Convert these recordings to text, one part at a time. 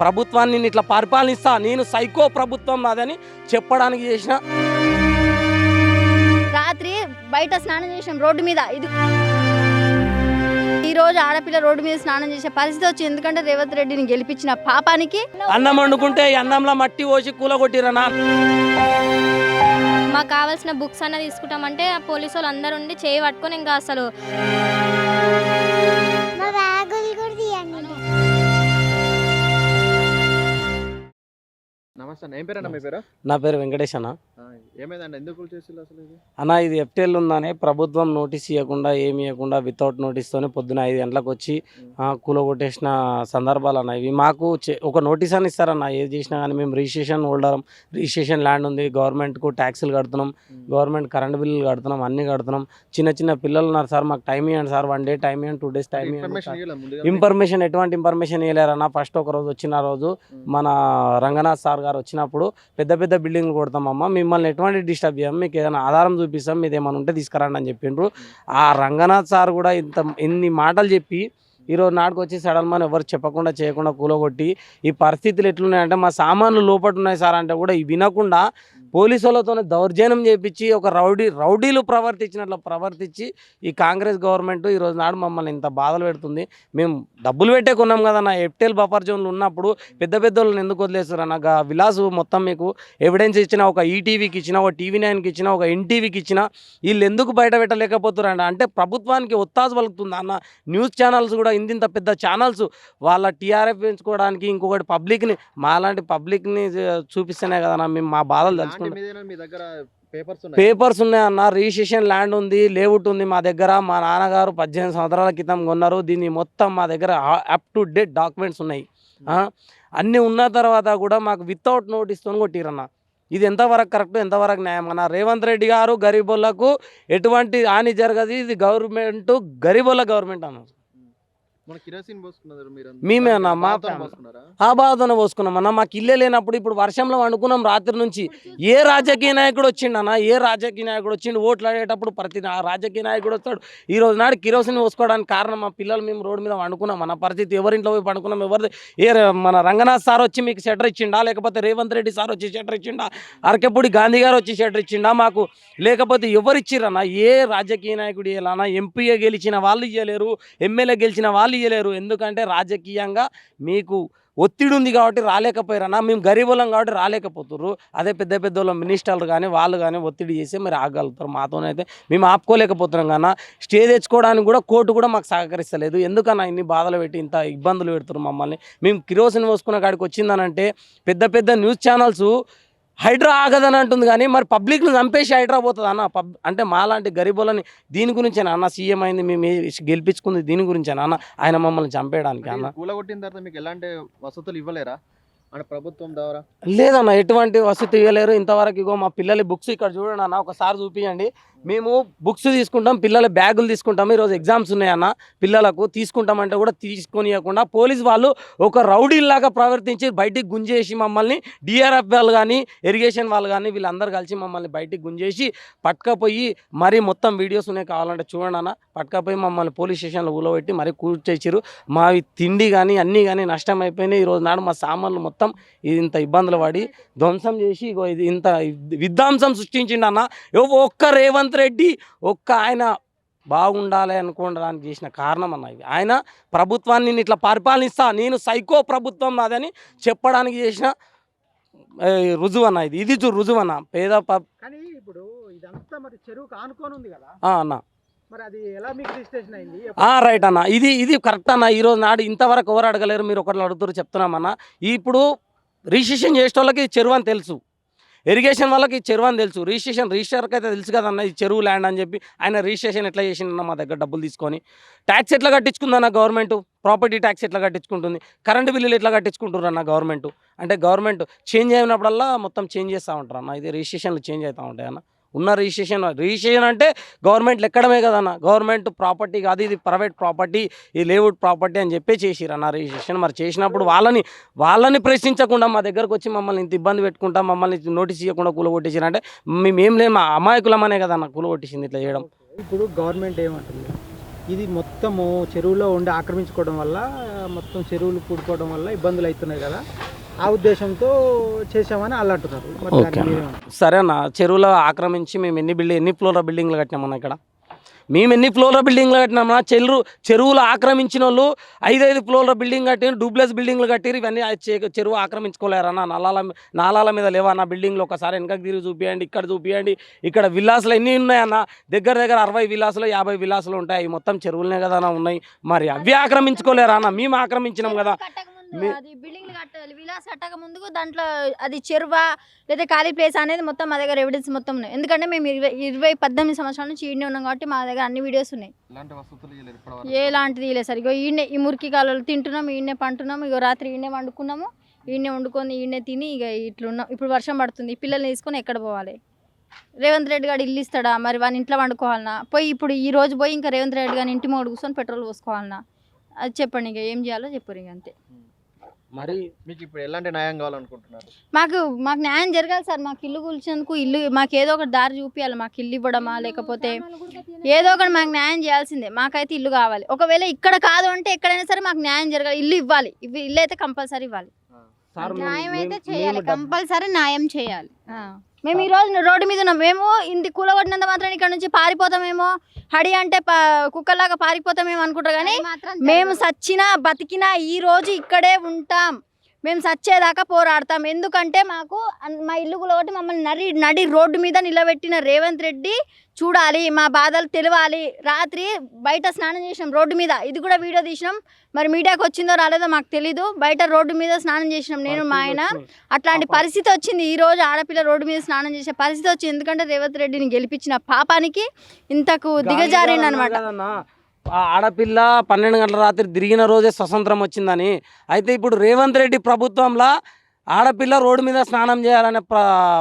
ప్రభుత్వాన్ని నేను ఇట్లా పరిపాలనిస్తా నేను సైకో ప్రభుత్వం నాదని చెప్పడానికి చేసిన. రాత్రి బయట స్నానం చేసాం రోడ్డు మీద ఇది. ఈ రోజు ఆడపిల్ల రోడ్డు మీద స్నానం చేసే పరిస్థితి వచ్చింది ఎందుకంటే రేవంత్ రెడ్డిని గెలిపించిన పాపానికి. అన్నం వండుకుంటే ఈ అన్నంలో మట్టి పోసి కూలగొట్టిరనా? మాకు కావాల్సిన బుక్స్ అన్న తీసుకుంటామంటే ఆ పోలీసు వాళ్ళు అందరు ఉండి చేయి పట్టుకొని ఇంకా అసలు నమస్తే అన్న ఏం మీ పేరు? నా పేరు వెంకటేష్ అన్న. ఏమైందండి? ఎందుకు చేసిల్లు అసలు ఇది? అన్న ఇది ఎఫ్టెల్ ఉందని ప్రభుత్వం నోటీస్ ఇవ్వకుండా ఏమి ఇవ్వకుండా వితౌట్ నోటీస్తోనే పొద్దున ఐదు గంటలకు వచ్చి కూలగొట్టేసిన సందర్భాలు అన్న. ఇవి మాకు ఒక నోటీస్ అని ఇస్తారన్న. ఏది చేసినా కానీ మేము రిజిస్ట్రేషన్ హోల్డరం రిజిస్ట్రేషన్ ల్యాండ్ ఉంది గవర్నమెంట్కు ట్యాక్సులు కడుతున్నాం గవర్నమెంట్ కరెంట్ బిల్లులు కడుతున్నాం అన్నీ కడుతున్నాం. చిన్న చిన్న పిల్లలు ఉన్నారు సార్ మాకు టైం ఇవ్వండి సార్ వన్ డే టైం ఇవ్వండి టూ డేస్ టైం ఇవ్వండి ఇన్ఫర్మేషన్ ఎటువంటి ఇన్ఫర్మేషన్ ఇవ్వలేరన్న ఫస్ట్ ఒక రోజు వచ్చిన రోజు. మన రంగనాథ్ సార్ గారు వచ్చినప్పుడు పెద్ద పెద్ద బిల్డింగ్లు కొడతామమ్మా మిమ్మల్ని ఎటువంటి డిస్టర్బ్ చేయం మీకు ఏదైనా ఆధారం చూపిస్తాం మీది ఏమైనా ఉంటే తీసుకురండి అని చెప్పిండ్రు. ఆ రంగనాథ్ సార్ కూడా ఇంత ఇన్ని మాటలు చెప్పి ఈరోజు నాటికి వచ్చి సడన్ మన ఎవరు చెప్పకుండా చేయకుండా కూలగొట్టి ఈ పరిస్థితులు ఎట్లున్నాయంటే మా సామాన్లు లోపట్టున్నాయి ఉన్నాయి సార్ అంటే కూడా ఇవి వినకుండా పోలీసులతోనే దౌర్జన్యం చేపించి ఒక రౌడీ రౌడీలు ప్రవర్తించినట్లు ప్రవర్తించి ఈ కాంగ్రెస్ గవర్నమెంట్ ఈరోజు నాడు మమ్మల్ని ఇంత బాధలు పెడుతుంది. మేము డబ్బులు పెట్టే కొన్నాం కదా నా ఎప్టెల్ బఫర్ జోన్లు ఉన్నప్పుడు పెద్ద పెద్ద వాళ్ళని ఎందుకు వదిలేస్తారు అన్న విలాసు మొత్తం మీకు ఎవిడెన్స్ ఇచ్చిన ఒక ఈటీవీకి ఇచ్చిన ఒక టీవీ నైన్కి ఇచ్చిన ఒక ఎన్టీవీకి ఇచ్చిన వీళ్ళు ఎందుకు బయట పెట్టలేకపోతున్నారు అంటే. ప్రభుత్వానికి ఒత్తాసు పలుకుతుంది అన్న. న్యూస్ ఛానల్స్ కూడా ఇంత పెద్ద ఛానల్స్ వాళ్ళ టీఆర్ఎఫ్ పెంచుకోవడానికి ఇంకొకటి పబ్లిక్ని మాలాంటి పబ్లిక్ని చూపిస్తేనే కదా మేము మా బాధలు తెలుసు పేపర్స్ ఉన్నాయి? పేపర్స్ ఉన్నాయన్న రిజిస్ట్రేషన్ ల్యాండ్ ఉంది లేఅవుట్ ఉంది మా దగ్గర. మా నాన్నగారు పద్దెనిమిది సంవత్సరాల క్రితం కొన్నారు. దీన్ని మొత్తం మా దగ్గర అప్ టు డేట్ డాక్యుమెంట్స్ ఉన్నాయి. అన్నీ ఉన్న తర్వాత కూడా మాకు వితౌట్ నోటీస్తో కొట్టిరన్న. ఇది ఎంతవరకు కరెక్ట్ ఎంతవరకు న్యాయం అన్న. రేవంత్ రెడ్డి గారు గరీబులకు ఎటువంటి హాని జరగదు. ఇది గవర్నమెంట్ గరీబుల గవర్నమెంట్ అన్నారు. మన కిరోసిన్ పోసుకున్నారు మీరు మేమే అన్న, మా ఆ బాధతోనే పోసుకున్నాం అన్న మాకు ఇల్లే లేనప్పుడు ఇప్పుడు వర్షంలో వండుకున్నాం రాత్రి నుంచి. ఏ రాజకీయ నాయకుడు వచ్చిండు అన్న ఏ రాజకీయ నాయకుడు వచ్చిండు ఓట్లు ఆడేటప్పుడు ప్రతి రాజకీయ నాయకుడు వస్తాడు. ఈ రోజు నాడు కిరోసిన్ పోసుకోవడానికి కారణం మా పిల్లలు మేము రోడ్డు మీద వండుకున్నాం మన పరిస్థితి. ఎవరింట్లో పోయి పండుకున్నాం ఎవరిది? ఏ మన రంగనాథ్ సార్ వచ్చి మీకు షెటర్ ఇచ్చిండా? లేకపోతే రేవంత్ రెడ్డి సార్ వచ్చి షెటర్ ఇచ్చిండా? అరకెప్పుడు గాంధీ గారు వచ్చి షెటర్ ఇచ్చిండా మాకు? లేకపోతే ఎవరు ఇచ్చిరన్నా ఏ రాజకీయ నాయకుడు ఇవ్వాలన్నా ఎంపీఏ గెలిచిన వాళ్ళు ఇవ్వలేరు ఎమ్మెల్యే గెలిచిన వాళ్ళు ఇవ్వలేరు ఎందుకంటే రాజకీయంగా మీకు ఒత్తిడి ఉంది కాబట్టి రాలేకపోయారన్నా మేము గరీబులం కాబట్టి రాలేకపోతుర్రు. అదే పెద్ద పెద్ద వాళ్ళ మినిస్టర్లు కానీ వాళ్ళు కానీ ఒత్తిడి చేసి మరి ఆగలుగుతారు. మాతోనైతే మేము ఆపుకోలేకపోతున్నాం కన్నా స్టే తెచ్చుకోవడానికి కూడా కోర్టు కూడా మాకు సహకరిస్తలేదు. ఎందుకన్నా ఇన్ని బాధలు పెట్టి ఇంత ఇబ్బందులు పెడుతున్నారు మమ్మల్ని? మేము కిరోసిన్ పోసుకున్న కాడికి వచ్చిందనంటే పెద్ద పెద్ద న్యూస్ ఛానల్స్ హైడ్రా ఆగదని అంటుంది కానీ మరి పబ్లిక్ను చంపేసి హైడ్రా పోతుంది అన్న. పబ్ అంటే మాలాంటి గరీబులని దీని గురించేనా అన్న. సీఎం అయింది మేము గెలిపించుకుంది దీని గురించేనా అన్న. ఆయన మమ్మల్ని చంపేయడానికి అన్న. కూలగొట్టిన తర్వాత మీకు ఎలాంటి వసతులు ఇవ్వలేరా? అంటే ప్రభుత్వం ద్వారా? లేదన్న ఎటువంటి వసతి ఇవ్వలేరు. ఇంతవరకు ఇగో మా పిల్లల బుక్స్ ఇక్కడ చూడండి అన్న. ఒకసారి చూపించండి మేము బుక్స్ తీసుకుంటాం పిల్లల బ్యాగులు తీసుకుంటాం. ఈరోజు ఎగ్జామ్స్ ఉన్నాయన్న పిల్లలకు తీసుకుంటామంటే కూడా తీసుకొని ఇవ్వకుండా పోలీస్ వాళ్ళు ఒక రౌడీలాగా ప్రవర్తించి బయటికి గుంజేసి మమ్మల్ని డిఆర్ఎఫ్ వాళ్ళు కానీ ఇరిగేషన్ వాళ్ళు కానీ వీళ్ళందరూ కలిసి మమ్మల్ని బయటికి గుంజేసి పట్టుకపోయి మరీ మొత్తం వీడియోస్ ఉన్నాయి కావాలంటే చూడండి అన్న. పట్టుకపోయి మమ్మల్ని పోలీస్ స్టేషన్లో ఊలబెట్టి మరీ కూర్చేసారు మావి తిండి కానీ అన్నీ కానీ నష్టం అయిపోయినాయి. ఈరోజు నాడు మా సామాన్లు మొత్తం ఇది ఇంత ఇబ్బందులు పడి ధ్వంసం చేసి ఇగో ఇది ఇంత విధ్వంసం సృష్టించిండి అన్న. ఒక్క రేవంత్ రెడ్డి ఒక్క ఆయన బాగుండాలి అనుకోవడానికి చేసిన కారణం అన్న ఇది. ఆయన ప్రభుత్వాన్ని నేను ఇట్లా పరిపాలనిస్తా నేను సైకో ప్రభుత్వం నాదని చెప్పడానికి చేసిన రుజువు అన్న ఇది. ఇది చూ- రుజువు అన్న. పేద కానీ ఇప్పుడు ఇదంతా మరి చెరువుకు ఆనుకొని ఉంది కదా? అన్న. రైట్ అన్న. ఇది ఇది కరెక్ట్ అన్న. ఈరోజు నాడు ఇంతవరకు ఎవరు అడగలేరు మీరు ఒకళ్ళు అడుగుతారు చెప్తున్నామన్న ఇప్పుడు రిజిస్ట్రేషన్ చేసే వాళ్ళకి చెరువు అని తెలుసు. ఇరిగేషన్ వాళ్ళకి ఈ చెరువు అని తెలుసు. రిజిస్ట్రేషన్ రిజిస్టర్కి అయితే తెలుసు కదన్న ఇది చెరువు ల్యాండ్ అని చెప్పి. ఆయన రిజిస్ట్రేషన్ ఎట్లా చేసిండన్న మా దగ్గర డబ్బులు తీసుకొని. ట్యాక్స్ ఎట్లా కట్టించుకుందన్న గవర్నమెంట్ ప్రాపర్టీ ట్యాక్స్ ఎట్లా కట్టించుకుంటుంది? కరెంటు బిల్లులు ఎట్లా కట్టించుకుంటున్నారు అన్న గవర్నమెంట్ అంటే గవర్నమెంట్ చేంజ్ అయినప్పుడల్లా మొత్తం చేంజ్ చేస్తూ ఉంటారు అన్న ఇది రిజిస్ట్రేషన్లు చేంజ్ అవుతూ ఉంటాయి అన్న ఉన్న రిజిస్ట్రేషన్ రిజిస్ట్రేషన్ అంటే గవర్నమెంట్ లెక్కడమే కదన్న. గవర్నమెంట్ ప్రాపర్టీ కాదు ఇది ప్రైవేట్ ప్రాపర్టీ ఇది లేవుడ్ ప్రాపర్టీ అని చెప్పి చేసిరు అన్న రిజిస్ట్రేషన్. మరి చేసినప్పుడు వాళ్ళని వాళ్ళని ప్రశ్నించకుండా మా దగ్గరకు వచ్చి మమ్మల్ని ఇంత ఇబ్బంది పెట్టుకుంటా మమ్మల్ని నోటీస్ ఇవ్వకుండా కూలగొట్టేసారు అంటే మేము ఏం లేదు మా అమాయకులమనే కదన్న కూలగొట్టేసింది ఇట్లా చేయడం. ఇప్పుడు గవర్నమెంట్ ఏమంటుంది? ఇది మొత్తము చెరువులో ఉండి ఆక్రమించుకోవడం వల్ల మొత్తం చెరువులు కూడుకోవడం వల్ల ఇబ్బందులు అవుతున్నాయి కదా ఆ ఉద్దేశంతో చేసామని వాళ్ళు అంటున్నారు అన్న. మీరేమంటారు? సరే అన్న చెరువులో ఆక్రమించి మేము ఎన్ని బిల్డింగ్ ఎన్ని ఫ్లోర్ల బిల్డింగ్లు కట్టినామన్న ఇక్కడ మేము ఎన్ని ఫ్లోర్ల బిల్డింగ్లు కట్టినామా? చెరువు చెరువులు ఆక్రమించిన వాళ్ళు ఐదైదు ఫ్లోర్ల బిల్డింగ్ కట్టిన డూప్లెస్ బిల్డింగ్లు కట్టిరు ఇవన్నీ చెరువు ఆక్రమించుకోలేరన్న నల్లాల నాలాల మీద లేవన్న బిల్డింగ్లు ఒకసారి వెనకకి తిరిగి చూపియండి ఇక్కడ చూపియండి. ఇక్కడ విల్లాసులు ఎన్ని ఉన్నాయన్న? దగ్గర దగ్గర అరవై విలాసులు యాభై విలాసులు ఉంటాయి. అవి మొత్తం చెరువులనే కదా అన్న ఉన్నాయి. మరి అవి ఆక్రమించుకోలేరా అన్న? మేము ఆక్రమించినాం కదా. ముందు అది బిల్డింగ్లు కట్టాలి. విలాస్ కట్టక ముందుకు దాంట్లో అది చెరువా లేదా ఖాళీ ప్లేస్ అనేది మొత్తం మా దగ్గర ఎవిడెన్స్ మొత్తం ఉన్నాయి. ఎందుకంటే మేము ఇరవై ఇరవై పద్దెనిమిది సంవత్సరాల నుంచి ఈడనే ఉన్నాం కాబట్టి మా దగ్గర అన్ని వీడియోస్ ఉన్నాయి. ఎలాంటిది లేదు సార్. ఇగో ఈయనే ఈ మురికి కాలంలో తింటున్నాం ఈయనే పంటున్నాం ఇగో రాత్రి ఈయనే వండుకున్నాము ఈయనే వండుకొని ఈయనే తిని ఇక ఇట్లున్నాం. ఇప్పుడు వర్షం పడుతుంది ఈ పిల్లల్ని తీసుకొని ఎక్కడ పోవాలి? రేవంత్ రెడ్డి గారు ఇల్లు ఇస్తాడా? మరి వాని ఇంట్లో వండుకోవాలనా? పోయి ఇప్పుడు ఈ రోజు పోయి ఇంకా రేవంత్ రెడ్డి గారి ఇంటి మూడు కూర్చొని పెట్రోల్ పోసుకోవాలనా? అది చెప్పండి ఇక ఏం చేయాలో చెప్పరు ఇక అంతే. మరి మీకు ఇప్పుడు ఎలాంటి న్యాయం కావాలనుకుంటున్నారు? మాకు మాకు న్యాయం జరగాలి సార్. మాకు ఇల్లు కూల్చేందుకు ఇల్లు మాకు ఏదో ఒకటి దారి చూపించాలి మాకు ఇల్లు ఇవ్వడమా లేకపోతే ఏదో ఒకటి మాకు న్యాయం చేయాల్సిందే. మాకైతే ఇల్లు కావాలి. ఒకవేళ ఇక్కడ కాదు అంటే ఎక్కడైనా సరే మాకు న్యాయం జరగాలి. ఇల్లు ఇవ్వాలి. ఇవి ఇల్లు అయితే కంపల్సరీ ఇవ్వాలి. న్యాయం అయితే చేయాలి. కంపల్సరీ న్యాయం చేయాలి. మేము ఈ రోజు రోడ్డు మీద ఉన్నాం. మేము ఇంది కూలగొట్టినంత మాత్రం ఇక్కడ నుంచి పారిపోతామేమో. హడి అంటే కుక్కలాగా పారిపోతామేమో అనుకుంటారు కానీ మేము సచ్చినా బతికినా ఈ రోజు ఇక్కడే ఉంటాం. మేము సచ్చేదాకా పోరాడతాం. ఎందుకంటే మాకు మా ఇల్లు కూలగొట్టి మమ్మల్ని నడి నడి రోడ్డు మీద నిలబెట్టిన రేవంత్ రెడ్డి చూడాలి మా బాధలు తెలియాలి రాత్రి బయట స్నానం చేసినాం రోడ్డు మీద. ఇది కూడా వీడియో తీసినాం. మరి మీడియాకి వచ్చిందో రాలేదో మాకు తెలీదు. బయట రోడ్డు మీద స్నానం చేసినాం నేను మా ఆయన. అట్లాంటి పరిస్థితి వచ్చింది. ఈ రోజు ఆడపిల్ల రోడ్డు మీద స్నానం చేసే పరిస్థితి వచ్చింది. ఎందుకంటే రేవంత్ రెడ్డిని గెలిపించిన పాపానికి ఇంతకు దిగజారిండు అనమాట కదన్నా, ఆ ఆడపిల్ల పన్నెండు గంటల రాత్రి తిరిగిన రోజే స్వతంత్రం వచ్చిందని. అయితే ఇప్పుడు రేవంత్ రెడ్డి ప్రభుత్వంలో ఆడపిల్ల రోడ్డు మీద స్నానం చేయాలనే ప్ర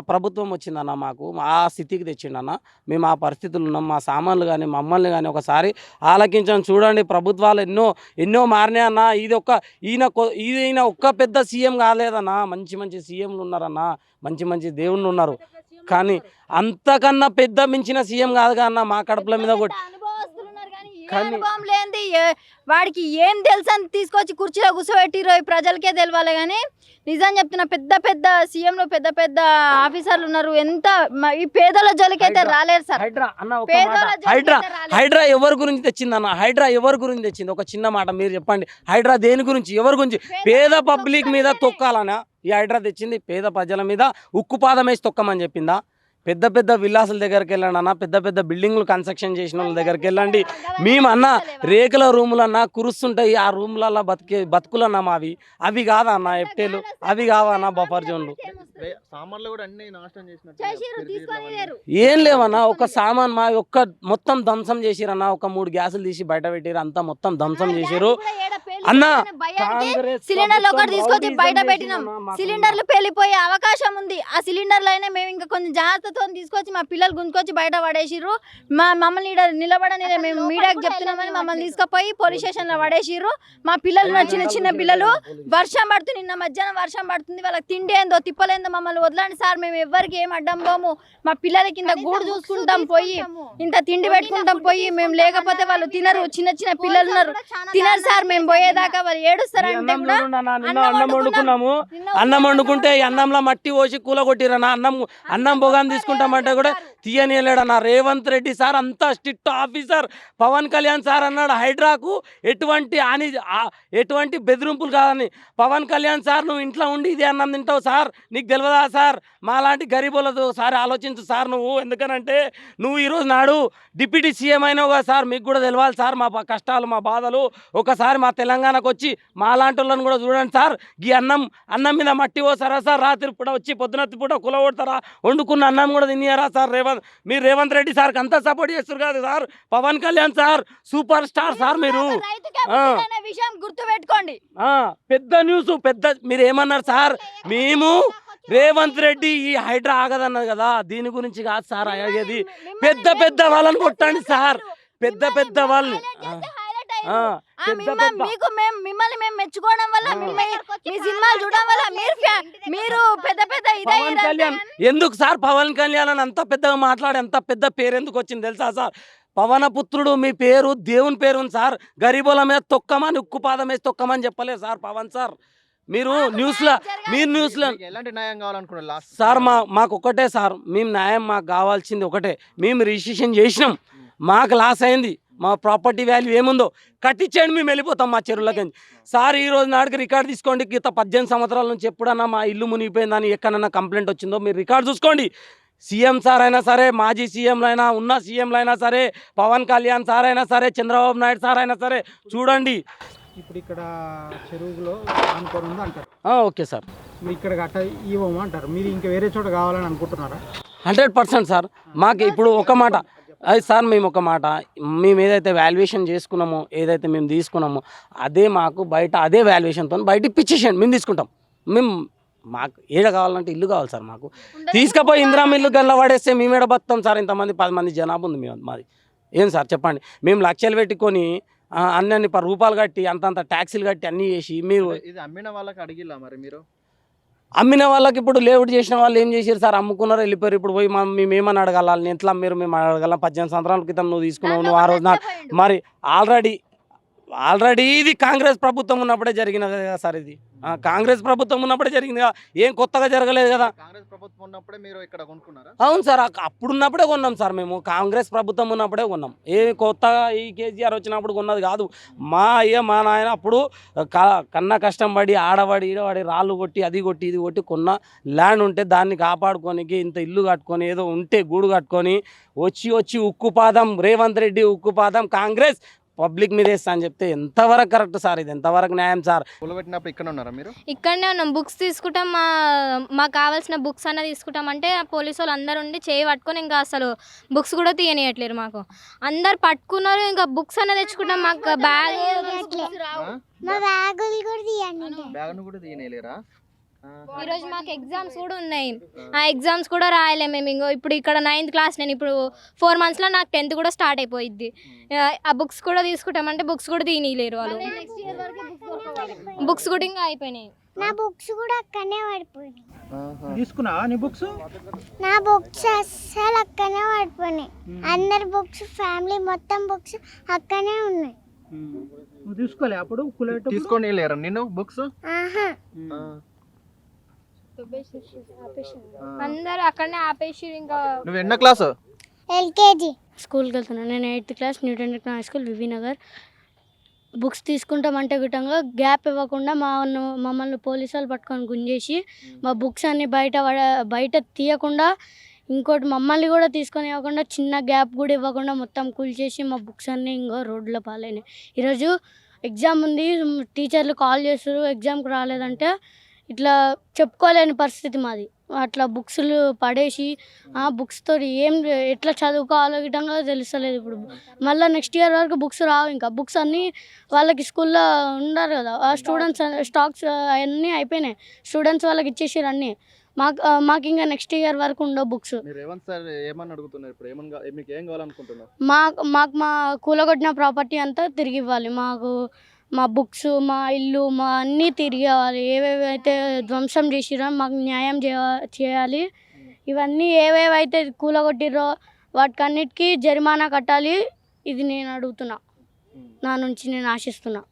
ప్రభుత్వం వచ్చిందన్న మాకు. ఆ స్థితికి తెచ్చిండన్న. మేము ఆ పరిస్థితులు ఉన్నాం. మా సామాన్లు కానీ మమ్మల్ని కానీ ఒకసారి ఆలకించండి చూడండి ప్రభుత్వాలు ఎన్నో ఎన్నో మారినాయన్న ఇది ఒక్క ఈయన ఈయన ఒక్క పెద్ద సీఎం కాలేదన్న. మంచి మంచి సీఎంలు ఉన్నారన్న. మంచి మంచి దేవుళ్ళు ఉన్నారు. కానీ అంతకన్నా పెద్ద మించిన సీఎం కాదు కన్నా మా కడుపుల మీద కూడా అనుభవస్తులు ఉన్నారు కానీ ఏ కానీ- అనుభవం లేనిది ఏ- వాడికి ఏం తెలుసు అని తీసుకొచ్చి కుర్చీలో కూర్చోబెట్టిరో ప్రజలకే తెలియాలి కానీ నిజం చెప్తున్నా పెద్ద పెద్ద సీఎంలు పెద్ద పెద్ద ఆఫీసర్లు ఉన్నారు. ఎంత ఈ పేదల జోలికైతే. రాలేరు సార్. హైడ్రా అన్న హైడ్రా. హైడ్రా ఎవరి గురించి తెచ్చిందన్న? హైడ్రా ఎవరి గురించి తెచ్చింది? ఒక చిన్న మాట మీరు చెప్పండి. హైడ్రా దేని గురించి? ఎవరి గురించి? పేద పబ్లిక్ మీద తొక్కాలనా? ఈ హైడ్రా తెచ్చింది పేద ప్రజల మీద ఉక్కుపాదం వేసి తొక్కమని చెప్పిందా? పెద్ద పెద్ద విల్లాసుల దగ్గరికి వెళ్ళండి అన్న పెద్ద పెద్ద బిల్డింగ్లు కన్స్ట్రక్షన్ చేసిన వాళ్ళ దగ్గరికి వెళ్ళండి. మేము అన్న రేకుల రూములన్నా కురుస్తుంటాయి ఆ రూమ్లలో బతికే బతుకులన్నా మావి. అవి కాదా అన్న ఎఫ్టేలు? అవి కావన్నా బఫర్ జోన్లు వే- సామాన్లు కూడా అన్ని నాశనం చేసినట్టు చేసిర్రు, తీసుకొని లేరు. ఏం లేవన్నా ఒక సామాన్ మా ఒక్క మొత్తం ధ్వంసం చేసిరన్న ఒక మూడు గ్యాసులు తీసి బయట పెట్టిరు అంతా మొత్తం ధ్వంసం చేసిరు అన్న, సిలిండర్లు ఒకటి తీసుకొచ్చి బయట పెట్టినాం. సిలిండర్లు పేలిపోయే అవకాశం ఉంది. ఆ సిలిండర్లు అయినా మేము ఇంకా కొంచెం జాగ్రత్తతో తీసుకొచ్చి మా పిల్లలు గుంజుకొచ్చి బయట పడేసిర్రు. మా మమ్మల్ని ఈడ నిలబడని మేము మీడియాకి చెప్తున్నామని మమ్మల్ని తీసుకుపోయి పోలీస్ స్టేషన్లో పడేసిర్రు. మా పిల్లలు చిన్న చిన్న పిల్లలు వర్షం పడుతుంది నిన్న మధ్యాహ్నం వర్షం పడుతుంది వాళ్ళకి తిండి ఏందో తిప్పలేందో మమ్మల్ని వదలండి సార్ మేము ఎవ్వరికి ఏం అడ్డం పోము. మా పిల్లల కింద గూడు చూసుకుంటాం పోయి ఇంత తిండి పెట్టుకుంటాం పోయి మేము లేకపోతే వాళ్ళు తినరు చిన్న చిన్న పిల్లలు ఉన్నారు. తినరు సార్ మేము పోయేదాకా వాళ్ళు ఏడుస్తారంటే అన్నం వండుకున్నాము. అన్నం వండుకుంటే అన్నంలో మట్టి పోసి కూల కొట్టిరన్న అన్నం అన్నం బొగాన్ని తీసుకుంటామంటే కూడా తీయనియలేడన్న రేవంత్ రెడ్డి సార్? అంతా strict officer. Pawan Kalyan sir అన్నాడు హైడ్రాకు ఎటువంటి హాని ఎటువంటి బెదిరింపులు కాదని. పవన్ కళ్యాణ్ సార్ నువ్వు ఇంట్లో ఉండి ఇది అన్నం తింటావు సార్. నీకు తెలియదా సార్? మాలాంటి గరీబులతో సార్ ఆలోచించు సార్ నువ్వు. ఎందుకనంటే నువ్వు ఈరోజు నాడు డిప్యూటీ సీఎం అయినావు కదా సార్. మీకు కూడా తెలియాలి సార్ మా కష్టాలు మా బాధలు. ఒకసారి మా తెలంగాణకు వచ్చి మాలాంటి వాళ్ళని కూడా చూడండి సార్. ఈ అన్నం అన్నం మీద మట్టి పోసారా సార్? రాత్రి పూట వచ్చి పొద్దున పూట కుల కొడతారా వండుకున్న అన్నం కూడా తినియారా సార్? రేవంత్ మీరు రేవంత్ రెడ్డి సార్కి అంతా సపోర్ట్ చేస్తారు కాదు sir? Pawan Kalyan sir super star sir మీరు. విషయం గుర్తు పెట్టుకోండి పెద్ద న్యూస్ పెద్ద మీరు ఏమన్నారు సార్? మేము రేవంత్ రెడ్డి ఈ హైడ్రా ఆగదన్నది కదా. దీని గురించి కాదు సార్ అయ్యేది పెద్ద పెద్ద వాళ్ళని కొట్టండి సార్. పెద్ద పెద్ద వాళ్ళని. పెద్ద మీకు మేము మిమ్మల్ని మేము మెచ్చుకోవడం వల్ల మీ సినిమాలు చూడడం వల్ల మీరు మీరు పెద్ద పెద్ద పవన్ కళ్యాణ్ ఎందుకు సార్ పవన్ కళ్యాణ్ అని అంత పెద్దగా మాట్లాడి అంత పెద్ద పేరు ఎందుకు వచ్చింది తెలుసా సార్? పవనపుత్రుడు మీ పేరు దేవుని పేరు ఉంది సార్. గరీబుల మీద తొక్కమని ఉక్కు పాదం వేసి తొక్కమని చెప్పలేదు సార్ పవన్ సార్. మీరు న్యూస్లో మీరు న్యూస్లో ఎలాంటి న్యాయం కావాలనుకున్నారు లాస్ట్ సార్ మా మాకు ఒకటే సార్. మేము న్యాయం మాకు కావాల్సింది ఒకటే. మేము రిజిస్ట్రేషన్ చేసినాం. మాకు లాస్ అయింది. మా ప్రాపర్టీ వాల్యూ ఏముందో కట్టించేయండి మేము వెళ్ళిపోతాం మా చెరువులకి సార్ ఈ రోజు నాటికి రికార్డ్ తీసుకోండి గత పద్దెనిమిది సంవత్సరాల నుంచి ఎప్పుడన్నా మా ఇల్లు మునిగిపోయిందని ఎక్కడన్నా కంప్లైంట్ వచ్చిందో మీరు రికార్డ్ చూసుకోండి. సీఎం సార్ అయినా సరే మాజీ సీఎంలు అయినా ఉన్న సీఎంలు అయినా సరే పవన్ కళ్యాణ్ సార్ అయినా సరే చంద్రబాబు నాయుడు సార్ అయినా సరే చూడండి. ఇప్పుడు ఇక్కడ చెరువులో ఆనుకొని ఉంది అంటారు. Okay sir. మీరు ఇక్కడ గట్ట ఇవ్వము అంటారు. మీరు ఇంకా వేరే చోట కావాలని అనుకుంటున్నారా? Hundred percent sir. మాకు ఇప్పుడు ఒక మాట అది సార్ మేము ఒక మాట మేము ఏదైతే వాల్యుయేషన్ చేసుకున్నామో ఏదైతే మేము తీసుకున్నామో అదే మాకు బయట అదే వాల్యుయేషన్తో బయట ఇప్పించేసేయండి మేము తీసుకుంటాం. మేము మాకు ఏడ కావాలంటే ఇల్లు కావాలి సార్ మాకు. తీసుకపోయి ఇందిరామ ఇల్లు గల్ల పడేస్తే మేము ఏడ బతాం సార్? ఇంతమంది పది మంది జనాభా ఉంది మేము మాది. ఏం సార్ చెప్పండి? మేము లక్షలు పెట్టుకొని అన్ని అన్ని పది రూపాయలు కట్టి అంతంత ట్యాక్సీలు కట్టి అన్నీ చేసి మీరు ఇది అమ్మిన వాళ్ళకి అడిగిల్లా మరి మీరు? అమ్మిన వాళ్ళకి ఇప్పుడు లేఅవుట్ చేసిన వాళ్ళు ఏం చేశారు? సార్ అమ్ముకున్నారు వెళ్ళిపోయారు. ఇప్పుడు పోయి మా- మేము ఏమని అడగాలి? వాళ్ళని ఎట్లా మీరు మేము అడగాల? పద్దెనిమిది సంవత్సరాల క్రితం నువ్వు తీసుకున్నావు. నువ్వు ఆ రోజు నా మరి ఆల్రెడీ ఆల్రెడీ ఇది కాంగ్రెస్ ప్రభుత్వం ఉన్నప్పుడే జరిగినది కదా సార్ ఇది. కాంగ్రెస్ ప్రభుత్వం ఉన్నప్పుడే జరిగింది కదా. ఏం కొత్తగా జరగలేదు కదా. కాంగ్రెస్ ప్రభుత్వం ఉన్నప్పుడే మీరు ఇక్కడ కొనుక్కున్నారా? అవును సార్ అక్- అప్పుడున్నప్పుడే కొన్నాం సార్ మేము. కాంగ్రెస్ ప్రభుత్వం ఉన్నప్పుడే కొన్నాం. ఏ కొత్తగా ఈ కేసీఆర్ వచ్చినప్పుడు కొన్నది కాదు. మా అయ్య మా నాయన అప్పుడు కన్న కష్టం పడి ఆడబడి ఈడబడి రాళ్ళు కొట్టి అది కొట్టి ఇది కొట్టి కొన్న ల్యాండ్ ఉంటే దాన్ని కాపాడుకోనికి ఇంత ఇల్లు కట్టుకొని ఏదో ఉంటే గూడు కట్టుకొని వచ్చి వచ్చి ఉక్కుపాదం రేవంత్ రెడ్డి ఉక్కుపాదం కాంగ్రెస్ పబ్లిక్ మీద వేస్తా అని చెప్తే ఎంతవరకు కరెక్ట్ సార్ ఇది? ఎంతవరకు న్యాయం సార్? కూలబెట్టినప్పుడు ఇక్కడ ఉన్నారా మీరు? ఇక్కడనే ఉన్నాం. బుక్స్ తీసుకుంటాం. మా మాకు కావాల్సిన బుక్స్ అన్న తీసుకుంటాం అంటే ఆ పోలీసు వాళ్ళు అందరు ఉండి చేయి పట్టుకొని ఇంకా అసలు బుక్స్ కూడా తీయనియట్లేరు మాకు. అందరు పట్టుకున్నారు ఇంకా బుక్స్ అన్న తెచ్చుకుంటాం. మాకు బ్యాగ్ మా బ్యాగులు కూడా తీయండి. బ్యాగ్ను కూడా ఈరోజు మాకు ఎగ్జామ్స్ కూడా ఉన్నాయి. ఆ ఎగ్జామ్స్ కూడా రాయలేము మేము. ఇంకో ఇప్పుడు ఇక్కడ నైన్త్ క్లాస్ నేను ఇప్పుడు ఫోర్ మంత్స్లో నాకు టెన్త్ కూడా స్టార్ట్ అయిపోయిద్ది. ఆ, బుక్స్ కూడా తీసుకుంటామంటే బుక్స్ కూడా తీయలేరు వాళ్ళు. బుక్స్ కూడా ఇంకా అయిపోయినాయి. నా బుక్స్ కూడా అక్కడనే పడిపోయినాయి. తీసుకున్నావా నీ బుక్స్ నా బుక్స్ అస్సలు అక్కడనే పడిపోయినాయి. అందరి బుక్స్ ఫ్యామిలీ మొత్తం బుక్స్ అక్కడనే ఉన్నాయి. నువ్వు తీసుకోలే అప్పుడు కులేట తీసుకొని లేరా నేను బుక్స్ ఆహా అందరు అక్కడనే ఆపేసి ఇంకా. నువ్వు ఎన్నో క్లాసు? ఎల్కేజీ. స్కూల్కి వెళ్తున్నాను నేను eighth class Newton high school V V Nagar books తీసుకుంటామంటే విధంగా గ్యాప్ ఇవ్వకుండా మా మమ్మల్ని పోలీసు వాళ్ళు పట్టుకొని గుంజేసి మా బుక్స్ అన్ని బయట పడ- బయట తీయకుండా ఇంకోటి మమ్మల్ని కూడా తీసుకొని ఇవ్వకుండా చిన్న గ్యాప్ కూడా ఇవ్వకుండా మొత్తం కూల్చేసి మా బుక్స్ అన్నీ ఇంకో రోడ్లో పాలైనాయి. ఈరోజు ఎగ్జామ్ ఉంది. టీచర్లు కాల్ చేస్తారు ఎగ్జామ్కి రాలేదంటే ఇట్లా చెప్పుకోలేని పరిస్థితి మాది. అట్లా బుక్స్లు పడేసి ఆ బుక్స్ తోటి ఏం ఎట్లా చదువుకోవాలో విధంగా తెలుస్తలేదు ఇప్పుడు. మళ్ళీ నెక్స్ట్ ఇయర్ వరకు బుక్స్ రావు ఇంకా. బుక్స్ అన్నీ వాళ్ళకి స్కూల్లో ఉన్నారు కదా. ఆ స్టూడెంట్స్ స్టాక్స్ అవన్నీ అయిపోయినాయి. స్టూడెంట్స్ వాళ్ళకి ఇచ్చేసారు అన్నీ. మాకు మాకు ఇంకా నెక్స్ట్ ఇయర్ వరకు ఉండవు బుక్స్. మాకు మాకు మా కూలగొట్టిన ప్రాపర్టీ అంతా తిరిగి ఇవ్వాలి. మాకు మా బుక్స్ మా ఇల్లు మా అన్నీ తిరిగి ఇవ్వాలి ఏవేవైతే ధ్వంసం చేసిరో మాకు న్యాయం చేయ- చేయాలి. ఇవన్నీ ఏవేవైతే కూలగొట్టిరో వాటికన్నిటికీ జరిమానా కట్టాలి. ఇది నేను అడుగుతున్నా. నా నుంచి నేను ఆశిస్తున్నా.